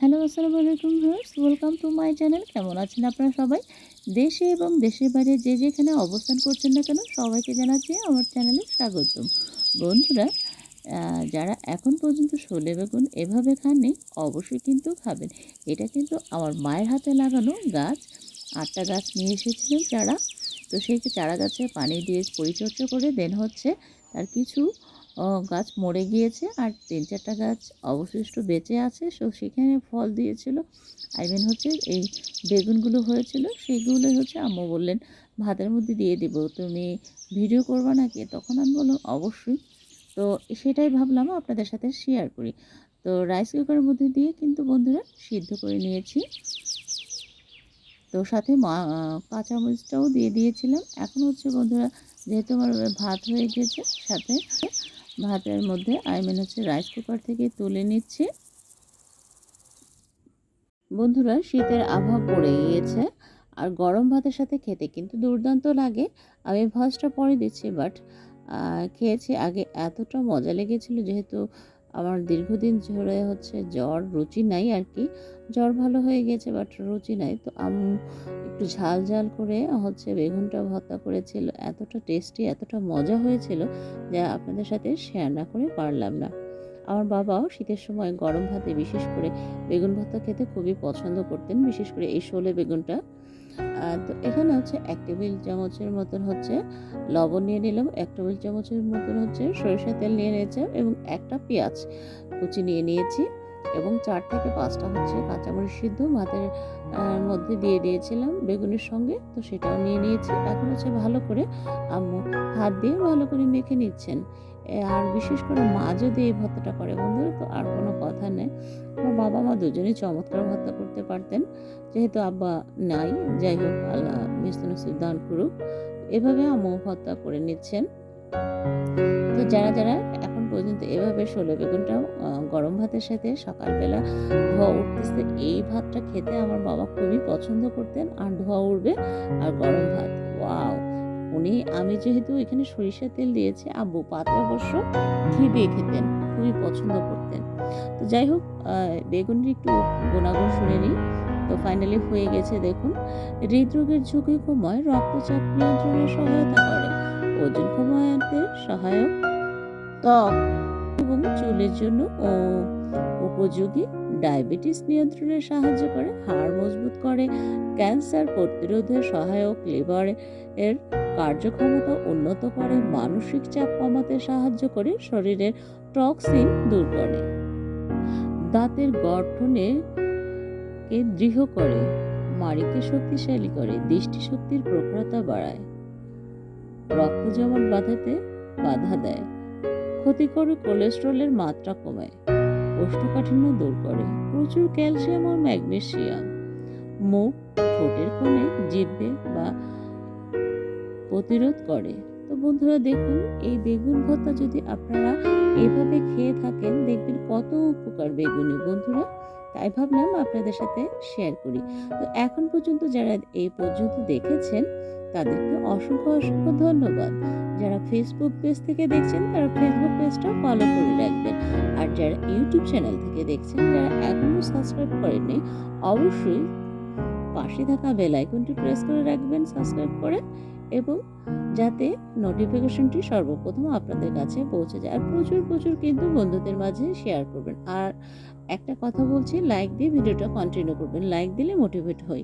Hello, আসসালামু আলাইকুম viewers, welcome to my channel. কেমন আছেন আপনারা সবাই? দেশে এবং দেশের বাইরে যে যেখানে অবস্থান করছেন না কেন, সবাইকে জানাচ্ছি আমার চ্যানেলে স্বাগতম। বন্ধুরা যারা এখন পর্যন্ত শোলে বেগুন এভাবে খাননি, অবশ্যই কিন্তু খাবেন। এটা কিন্তু আমার মায়ের হাতে লাগানো গাছ, আটটা গাছ নিয়ে এসেছিলেন চারা। তো সেই চারা গাছে পানি দিয়ে পরিচর্যা করে দেন হচ্ছে তার কিছু গাছ মরে গিয়েছে আর তিন চারটা গাছ অবশিষ্ট বেঁচে আছে। সো সেখানে ফল দিয়েছিল। আই মিন হচ্ছে এই বেগুনগুলো হয়েছিল সেগুলো হচ্ছে আম্মু বললেন, ভাতের মধ্যে দিয়ে দেবো, তুমি ভিডিও করবা নাকি? তখন আমি বললাম, অবশ্যই। তো সেটাই ভাবলাম, আপনাদের সাথে শেয়ার করি। তো রাইস কুকারের মধ্যে দিয়ে কিন্তু বন্ধুরা সিদ্ধ করে নিয়েছি। তো সাথে কাঁচামরিচটাও দিয়ে দিয়েছিলাম। এখন হচ্ছে বন্ধুরা, যেহেতু আমার ভাত হয়ে গেছে সাথে ভাতের মধ্যে আই হচ্ছে রাইস কুকার থেকে তুলে নিচ্ছি। বন্ধুরা, শীতের আবহাওয়া পড়ে গিয়েছে আর গরম ভাতের সাথে খেতে কিন্তু দুর্দান্ত লাগে। আমি ভয়েসটা পরে দিচ্ছি বাট খেয়েছি আগে এতটা মজা লেগেছিল যেহেতু আমার দীর্ঘদিন ধরে হচ্ছে জ্বর রুচি নাই আর কি জ্বর ভালো হয়ে গেছে বাট রুচি নাই। তো আম্মু একটু ঝাল ঝাল করে হচ্ছে বেগুনটা ভর্তা করেছিল। এতটা টেস্টি এতটা মজা হয়েছিল যা আপনাদের সাথে শেয়ার না করে পারলাম না। আমার বাবাও শীতের সময় গরম ভাতে বিশেষ করে বেগুন ভর্তা খেতে খুবই পছন্দ করতেন। বিশেষ করে এই শোলে বেগুনটা। তো এখানে হচ্ছে এক টেবিল চামচের মতন হচ্ছে লবণ নিয়ে নিলাম, এক টেবিল চামচের মতন হচ্ছে সরিষা তেল নিয়ে নিয়েছে এবং একটা পেঁয়াজ কুচি নিয়ে নিয়েছি এবং চার থেকে পাঁচটা হচ্ছে কাঁচামরিচ সিদ্ধ ভাতের মধ্যে দিয়ে দিয়েছিলাম বেগুনের সঙ্গে, তো সেটাও নিয়ে নিয়েছি। এখন হচ্ছে ভালো করে আম্মু হাত দিয়ে ভালো করে মেখে নিচ্ছেন। আর বিশেষ করে মা যদি এই ভর্তাটা করে বন্ধুরা, তো আর কোনো কথা নেই। আমার বাবা মা দুজনেই চমৎকার ভর্তা করতে পারতেন। যেহেতু আব্বা নাই যাই হোক আল্লাহ মিস্তুন দান করুক। এভাবে আম্মু ভর্তা করে নিচ্ছেন। তো যারা যারা এখন পর্যন্ত এভাবে ষোলো বেগুনটাও আহ, গরম ভাতের সাথে সকালবেলা ধোয়া উঠতেছে এই ভাতটা খেতে আমার বাবা খুবই পছন্দ করতেন। আর ধোয়া উঠবে আর গরম ভাত ওয়াও! উনি, আমি যেহেতু এখানে সরিষার তেল দিয়েছি, আব্বু পাতে অবশ্য ঘি দিয়ে খেতেন, খুবই পছন্দ করতেন। তো যাই হোক বেগুনের একটু গুণাগুণ শুনে নিই। তো ফাইনালি হয়ে গেছে, দেখুন, হৃদরোগের ঝুঁকি কমায় রক্তচাপ নিয়ন্ত্রণে সহায়তা করে, ওজন কমাতে সহায়ক ত্বক এবং চুলের জন্য ও উপযোগী। ডায়াবেটিস নিয়ন্ত্রণে সাহায্য করে, হাড় মজবুত করে, ক্যান্সার প্রতিরোধে সহায়ক লিভার এর কার্যক্ষমতা উন্নত করে, মানসিক চাপ কমাতে সাহায্য করে, শরীরের টক্সিন দূর করে। দাঁতের গঠনে কে দৃঢ় করে, মাড়িকে শক্তিশালী করে, দৃষ্টিশক্তির প্রখরতা বাড়ায়। রক্ত জমাট বাঁধাতে বাধা দেয়, ক্ষতিকর কোলেস্ট্রলের মাত্রা কমায়, কোষ্ঠকাঠিন্য দূর করে, প্রচুর ক্যালসিয়াম ও ম্যাগনেসিয়াম। মুখ, ঠোঁটের কোণে জিভে বা প্রতিরোধ করে। তো বন্ধুরা দেখুন, এই বেগুন ভর্তা যদি আপনারা এভাবে খেয়ে থাকেন, দেখবেন কত উপকার বেগুনে বন্ধুরা। তাই ভাবলাম আপনাদের সাথে শেয়ার করি। তো এখন পর্যন্ত যারা এই পর্যন্ত দেখেছেন, তাদেরকে অসংখ্য অসংখ্য ধন্যবাদ। যারা ফেসবুক পেজ থেকে দেখছেন, তারা ফেসবুক পেজটা ফলো করে রাখবেন। আর যারা ইউটিউব চ্যানেল থেকে দেখছেন, যারা এখনও সাবস্ক্রাইব করেননি, অবশ্যই পাশে থাকা বেল আইকনটি প্রেস করে রাখবেন সাবস্ক্রাইব করে এবং যাতে নোটিফিকেশনটি সর্বপ্রথম আপনাদের কাছে পৌঁছে যায়। আর প্রচুর প্রচুর কিন্তু বন্ধুদের মাঝে শেয়ার করবেন। আর একটা কথা বলছি লাইক দিয়ে ভিডিওটা কন্টিনিউ করবেন। লাইক দিলে মোটিভেট হই।